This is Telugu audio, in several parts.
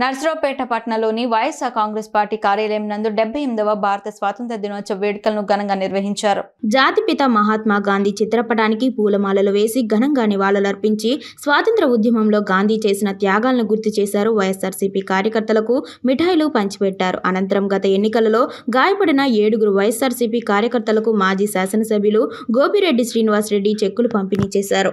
నర్సరావుపేట పట్టణంలోని వైఎస్ఆర్ కాంగ్రెస్ పార్టీ కార్యాలయం నందు డెబ్బై ఎనిమిదవ భారత స్వాతంత్ర దినోత్సవ వేడుకలను ఘనంగా నిర్వహించారు. జాతిపిత మహాత్మా గాంధీ చిత్రపటానికి పూలమాలలు వేసి ఘనంగా నివాళులర్పించి స్వాతంత్ర ఉద్యమంలో గాంధీ చేసిన త్యాగాలను గుర్తు చేశారు వైఎస్ఆర్సీపీ కార్యకర్తలకు మిఠాయిలు పంచిపెట్టారు. అనంతరం గత ఎన్నికలలో గాయపడిన ఏడుగురు వైఎస్ఆర్సీపీ కార్యకర్తలకు మాజీ శాసనసభ్యులు గోపిరెడ్డి శ్రీనివాసరెడ్డి చెక్కులు పంపిణీ చేశారు.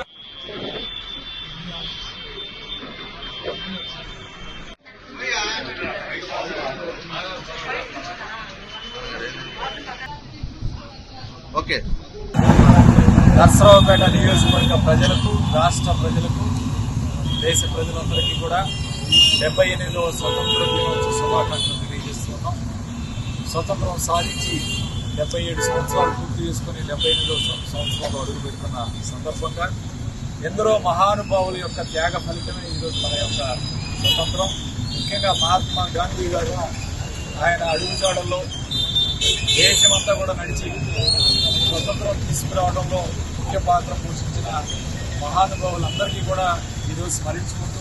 ఓకే. నర్సరావుపేట నియోజకవర్గ ప్రజలకు రాష్ట్ర ప్రజలకు దేశ ప్రజలందరికీ కూడా డెబ్బై ఎనిమిదవ స్వతంత్ర దినోత్సవ శుభాకాంక్షలు తెలియజేస్తున్నాం. స్వతంత్రం సాధించి డెబ్బై ఏడు సంవత్సరాలు పూర్తి చేసుకుని డెబ్బై ఎనిమిదవ సంవత్సరాలు అడుగు పెడుతున్న సందర్భంగా ఎందరో మహానుభావుల యొక్క త్యాగ ఫలితమే ఈరోజు మన యొక్క స్వతంత్రం. ముఖ్యంగా మహాత్మా గాంధీ గారు ఆయన అడుగుజాడల్లో దేశమంతా కూడా నడిచి తీసుకురావడంలో ముఖ్య పాత్ర పోషించిన మహానుభావులందరికీ కూడా ఈరోజు స్మరించుకుంటూ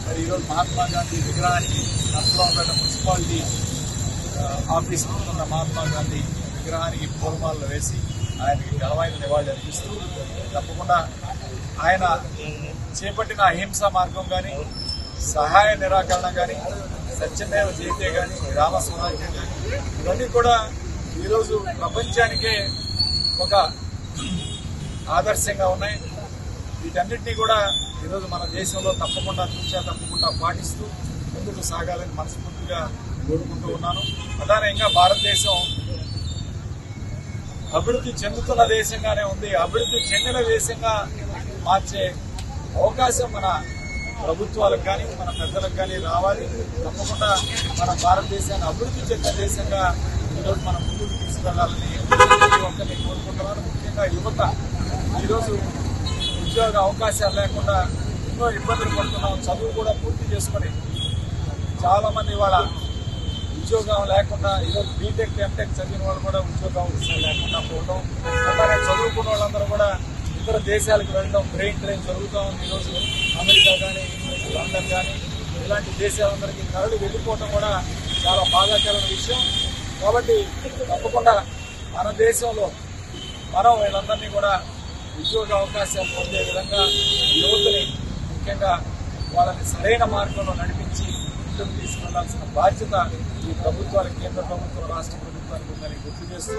మరి ఈరోజు మహాత్మా గాంధీ విగ్రహానికి నర్సరావుపేట మున్సిపాలిటీ ఆఫీస్ ఉన్న మహాత్మా గాంధీ విగ్రహానికి పూర్వాలను వేసి ఆయనకి ఘనమైన నివాళి అర్పిస్తూ తప్పకుండా ఆయన చేపట్టిన అహింస మార్గం కానీ సహాయ నిరాకరణ కానీ సత్యమేవ జయతే కానీ గ్రామ స్వరాజ్యం కానీ ఇవన్నీ కూడా ఈరోజు ప్రపంచానికే ఒక ఆదర్శంగా ఉన్నాయి. వీటన్నిటినీ కూడా ఈరోజు మన దేశంలో తప్పకుండా చూసా తప్పకుండా పాటిస్తూ ముందుకు సాగాలని మనస్ఫూర్తిగా కోరుకుంటూ ఉన్నాను. ప్రధానంగా భారతదేశం అభివృద్ధి చెందుతున్న దేశంగానే ఉంది. అభివృద్ధి చెందిన దేశంగా మార్చే అవకాశం మన ప్రభుత్వాలకు కానీ మన పెద్దలకు కానీ రావాలి. తప్పకుండా మన భారతదేశాన్ని అభివృద్ధి చెందిన దేశంగా ఈరోజు మనం ముందుకు తీసుకెళ్ళాలని ప్రతి ఒక్కరిని కోరుకుంటున్నాను ముఖ్యంగా యువత ఈరోజు ఉద్యోగ అవకాశాలు లేకుండా ఎన్నో ఇబ్బందులు పడుతున్నాం. చదువు కూడా పూర్తి చేసుకొని చాలామంది ఇవాళ వాళ్ళ ఉద్యోగం లేకుండా ఈరోజు బీటెక్ ఎంటెక్ చదివిన వాళ్ళు కూడా ఉద్యోగ అవకాశాలు లేకుండా పోవడం అలాగే చదువుకున్న వాళ్ళందరూ కూడా ఇతర దేశాలకు వెళ్ళడం బ్రెయిన్ ట్రైన్ జరుగుతూ ఉంది ఈరోజు. అమెరికా కానీ లండన్ కానీ ఇలాంటి దేశాలందరికీ తరలి వెళ్ళిపోవడం కూడా చాలా బాధాకరమైన విషయం. కాబట్టి తప్పకుండా మన దేశంలో మనం వీళ్ళందరినీ కూడా ఉద్యోగ అవకాశాలు పొందే విధంగా యువతని ముఖ్యంగా వాళ్ళని సరైన మార్గంలో నడిపించి ముందుకు తీసుకెళ్ళాల్సిన బాధ్యత ఈ ప్రభుత్వాలు కేంద్ర ప్రభుత్వం రాష్ట్ర ప్రభుత్వానికి ఉందని గుర్తు చేస్తూ